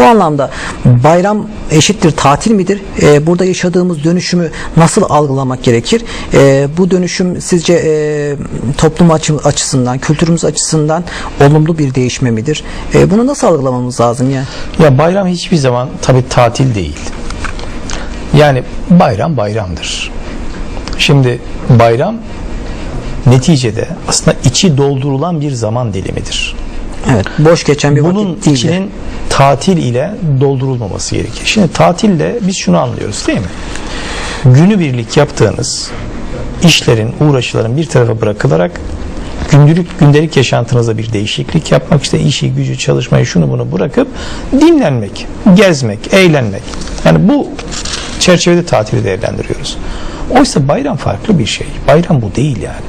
Bu anlamda bayram eşittir tatil midir? Ee, burada yaşadığımız dönüşümü nasıl algılamak gerekir? Ee, bu dönüşüm sizce e, toplum açı- açısından, kültürümüz açısından olumlu bir değişme midir? Ee, bunu nasıl algılamamız lazım yani? Ya bayram hiçbir zaman tabii tatil değil. Yani bayram bayramdır. Şimdi bayram neticede aslında içi doldurulan bir zaman dilimidir. Evet, boş geçen bir Bunun vakit değil. de. içinin tatil ile doldurulmaması gerekir. Şimdi tatille biz şunu anlıyoruz değil mi? Günübirlik yaptığınız işlerin, uğraşıların bir tarafa bırakılarak gündelik gündelik yaşantınıza bir değişiklik yapmak işte işi, gücü, çalışmayı şunu bunu bırakıp dinlenmek, gezmek, eğlenmek. Yani bu çerçevede tatili değerlendiriyoruz. Oysa bayram farklı bir şey. Bayram bu değil yani.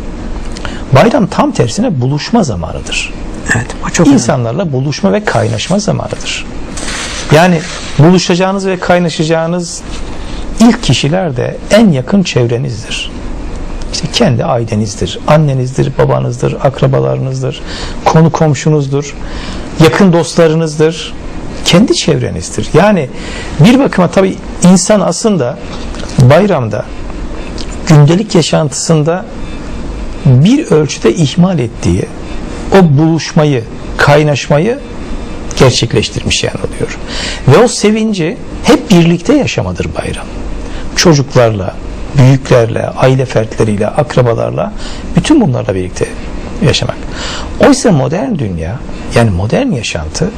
Bayram tam tersine buluşma zamanıdır Evet, bu çok önemli. insanlarla buluşma ve kaynaşma zamanıdır. Yani buluşacağınız ve kaynaşacağınız ilk kişiler de en yakın çevrenizdir. İşte kendi ailenizdir, annenizdir, babanızdır, akrabalarınızdır, konu komşunuzdur, yakın dostlarınızdır, kendi çevrenizdir. Yani bir bakıma tabii insan aslında bayramda gündelik yaşantısında bir ölçüde ihmal ettiği o buluşmayı, kaynaşmayı gerçekleştirmiş yani oluyor. Ve o sevinci hep birlikte yaşamadır bayram. Çocuklarla, büyüklerle, aile fertleriyle, akrabalarla, bütün bunlarla birlikte yaşamak. Oysa modern dünya, yani modern yaşantı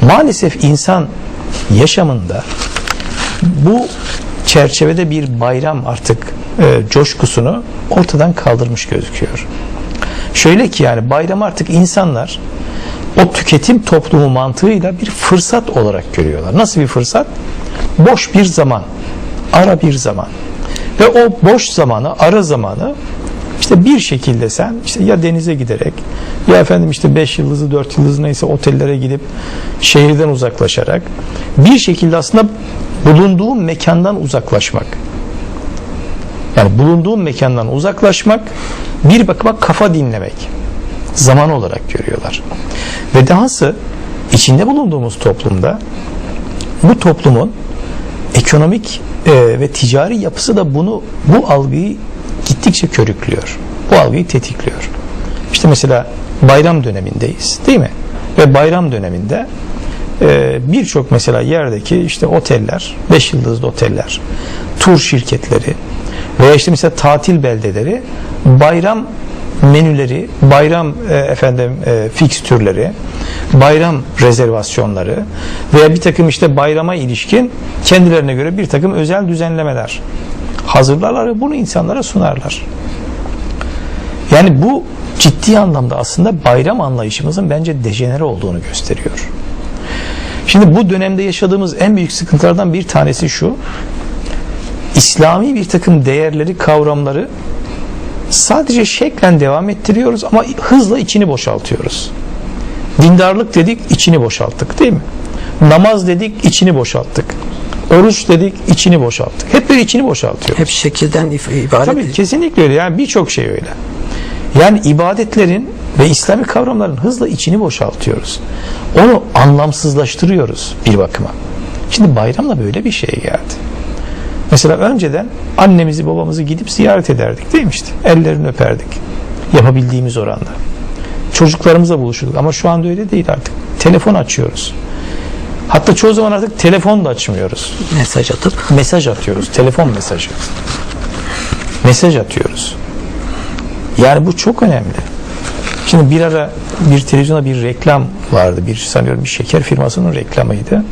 maalesef insan yaşamında bu çerçevede bir bayram artık e, coşkusunu ortadan kaldırmış gözüküyor. Şöyle ki yani bayram artık insanlar o tüketim toplumu mantığıyla bir fırsat olarak görüyorlar. Nasıl bir fırsat? Boş bir zaman, ara bir zaman. Ve o boş zamanı, ara zamanı işte bir şekilde sen işte ya denize giderek ya efendim işte 5 yıldızlı 4 yıldızlı neyse otellere gidip şehirden uzaklaşarak bir şekilde aslında bulunduğun mekandan uzaklaşmak. Yani bulunduğun mekandan uzaklaşmak bir bakıma kafa dinlemek zaman olarak görüyorlar. Ve dahası içinde bulunduğumuz toplumda bu toplumun ekonomik e, ve ticari yapısı da bunu bu algıyı gittikçe körüklüyor. Bu algıyı tetikliyor. İşte mesela bayram dönemindeyiz değil mi? Ve bayram döneminde e, birçok mesela yerdeki işte oteller, 5 yıldızlı oteller, tur şirketleri veya işte mesela tatil beldeleri bayram menüleri, bayram e, efendim e, fikstürleri, bayram rezervasyonları veya bir takım işte bayrama ilişkin kendilerine göre bir takım özel düzenlemeler hazırlarlar ve bunu insanlara sunarlar. Yani bu ciddi anlamda aslında bayram anlayışımızın bence dejenere olduğunu gösteriyor. Şimdi bu dönemde yaşadığımız en büyük sıkıntılardan bir tanesi şu. İslami bir takım değerleri, kavramları sadece şeklen devam ettiriyoruz ama hızla içini boşaltıyoruz. Dindarlık dedik, içini boşalttık değil mi? Namaz dedik, içini boşalttık. Oruç dedik, içini boşalttık. Hep böyle içini boşaltıyoruz. Hep şekilden ibaret. Tabii kesinlikle öyle. Yani birçok şey öyle. Yani ibadetlerin ve İslami kavramların hızla içini boşaltıyoruz. Onu anlamsızlaştırıyoruz bir bakıma. Şimdi bayramla böyle bir şey geldi. Mesela önceden annemizi babamızı gidip ziyaret ederdik değil mi işte? Ellerini öperdik. Yapabildiğimiz oranda. Çocuklarımızla buluşurduk ama şu anda öyle değil artık. Telefon açıyoruz. Hatta çoğu zaman artık telefon da açmıyoruz. mesaj atıp Mesaj atıyoruz. Telefon mesajı. Mesaj atıyoruz. Yani bu çok önemli. Şimdi bir ara bir televizyonda bir reklam vardı. Bir sanıyorum bir şeker firmasının reklamıydı.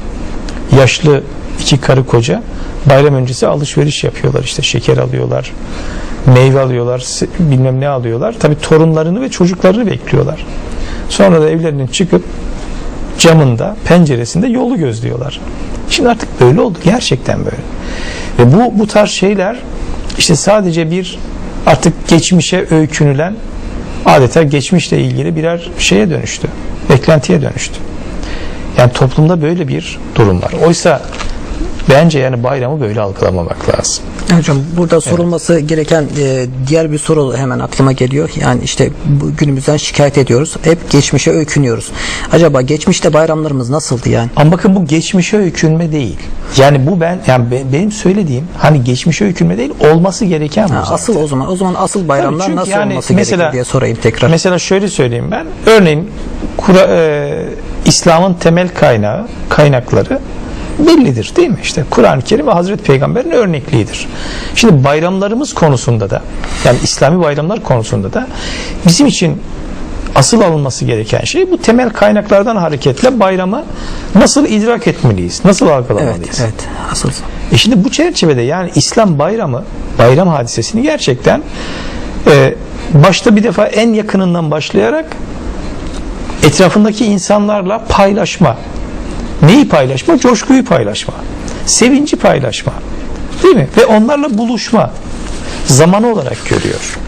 Yaşlı iki karı koca bayram öncesi alışveriş yapıyorlar. İşte şeker alıyorlar, meyve alıyorlar, bilmem ne alıyorlar. Tabii torunlarını ve çocuklarını bekliyorlar. Sonra da evlerinden çıkıp camında, penceresinde yolu gözlüyorlar. Şimdi artık böyle oldu. Gerçekten böyle. Ve bu bu tarz şeyler işte sadece bir artık geçmişe öykünülen adeta geçmişle ilgili birer şeye dönüştü. Beklentiye dönüştü. Yani toplumda böyle bir durum var. Oysa Bence yani bayramı böyle algılamamak lazım. Hocam burada sorulması gereken e, diğer bir soru hemen aklıma geliyor. Yani işte bu günümüzden şikayet ediyoruz. Hep geçmişe öykünüyoruz. Acaba geçmişte bayramlarımız nasıldı yani? Ama bakın bu geçmişe öykünme değil. Yani bu ben yani be- benim söylediğim hani geçmişe öykünme değil olması gereken bu Ha, zaten. asıl o zaman o zaman asıl bayramlar nasıl yani olması mesela- gerekir diye sorayım tekrar. Mesela şöyle söyleyeyim ben. Örneğin Kura, e, İslam'ın temel kaynağı, kaynakları bellidir değil mi? İşte Kur'an-ı Kerim ve Hazreti Peygamber'in örnekliğidir. Şimdi bayramlarımız konusunda da yani İslami bayramlar konusunda da bizim için asıl alınması gereken şey bu temel kaynaklardan hareketle bayramı nasıl idrak etmeliyiz? Nasıl algılamalıyız? Evet, evet. Asıl. E şimdi bu çerçevede yani İslam bayramı, bayram hadisesini gerçekten e, başta bir defa en yakınından başlayarak etrafındaki insanlarla paylaşma. Neyi paylaşma? Coşkuyu paylaşma. Sevinci paylaşma. Değil mi? Ve onlarla buluşma zamanı olarak görüyor.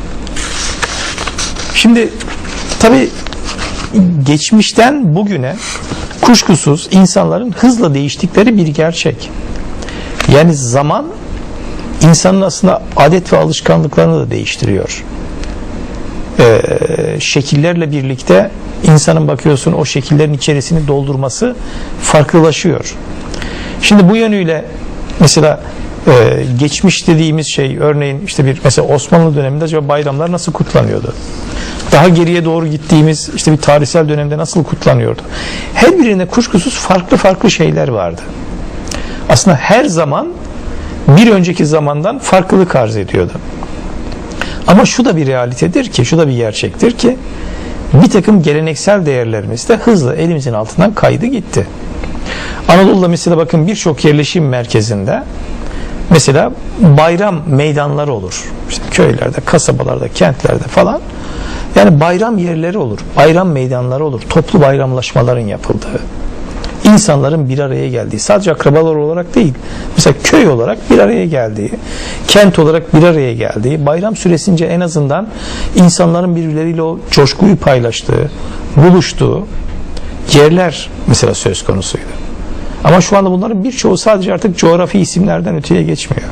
Şimdi tabi geçmişten bugüne kuşkusuz insanların hızla değiştikleri bir gerçek. Yani zaman insanın aslında adet ve alışkanlıklarını da değiştiriyor. Ee, şekillerle birlikte insanın bakıyorsun o şekillerin içerisini doldurması farklılaşıyor. Şimdi bu yönüyle mesela e, geçmiş dediğimiz şey örneğin işte bir mesela Osmanlı döneminde acaba bayramlar nasıl kutlanıyordu? Daha geriye doğru gittiğimiz işte bir tarihsel dönemde nasıl kutlanıyordu? Her birinde kuşkusuz farklı farklı şeyler vardı. Aslında her zaman bir önceki zamandan farklılık arz ediyordu. Ama şu da bir realitedir ki, şu da bir gerçektir ki bir takım geleneksel değerlerimiz de hızla elimizin altından kaydı gitti. Anadolu'da mesela bakın birçok yerleşim merkezinde mesela bayram meydanları olur. İşte köylerde, kasabalarda, kentlerde falan. Yani bayram yerleri olur, bayram meydanları olur, toplu bayramlaşmaların yapıldığı insanların bir araya geldiği, sadece akrabalar olarak değil, mesela köy olarak bir araya geldiği, kent olarak bir araya geldiği, bayram süresince en azından insanların birbirleriyle o coşkuyu paylaştığı, buluştuğu yerler mesela söz konusuydu. Ama şu anda bunların birçoğu sadece artık coğrafi isimlerden öteye geçmiyor.